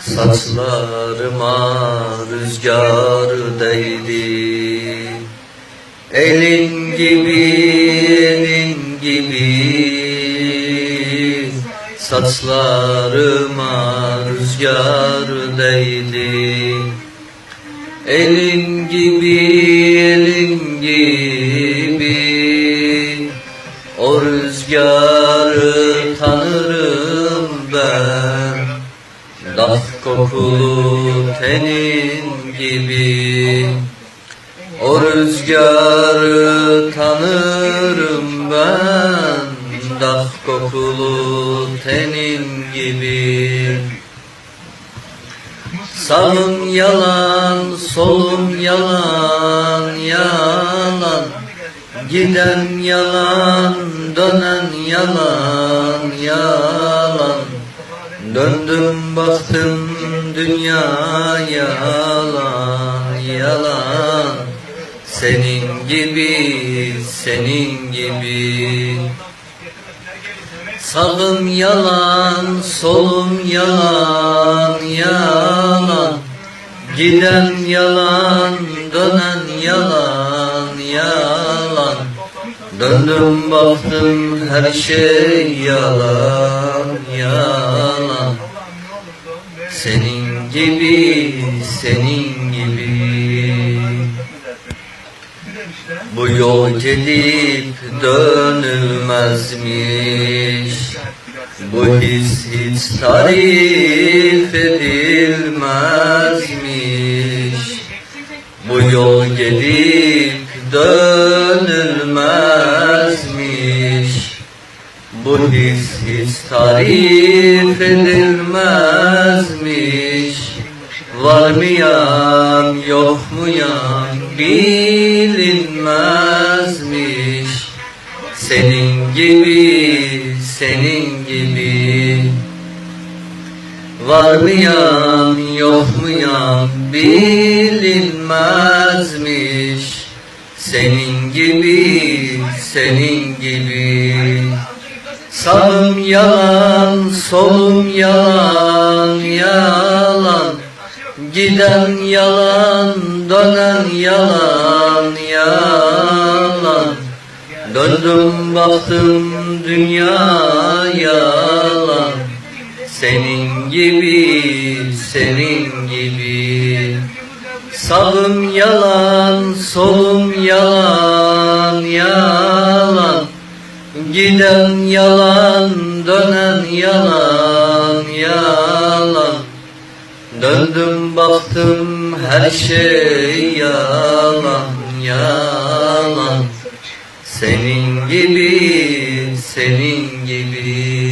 Saçlarıma rüzgar değdi. Elin gibi, elin gibi. Saçlarıma rüzgar değdi. Elin gibi, elin gibi. O rüzgarı Daf kokulu tenin gibi O rüzgarı tanırım ben. Daf kokulu tenin gibi. Sağım yalan, solum yalan, yalan. Giden yalan, dönen yalan, yalan Döndüm baktım dünya yalan, yalan. Senin gibi, senin gibi. Sağım yalan, solum yalan, yalan. Giden yalan, dönen yalan, Döndüm baktım her şey yalan, yalan. Senin gibi, senin gibi. Bu yol gidip dönülmezmiş. Bu his hiç tarif edilmezmiş. Bu yol gelip dönülmezmiş Bu his hiç tarif edilmezmiş. Var mıyam yok muyam bilinmezmiş. Senin gibi senin gibi. Var mıyam yok muyam bilinmezmiş. Senin gibi senin gibi Sağım yalan, solum yalan, yalan. Giden yalan, dönen yalan, yalan. Döndüm baktım dünya yalan. Senin gibi, senin gibi. Sağım yalan, solum yalan, yalan Giden yalan, dönen yalan, yalan. Döndüm baktım her şey yalan, yalan. Senin gibi, senin gibi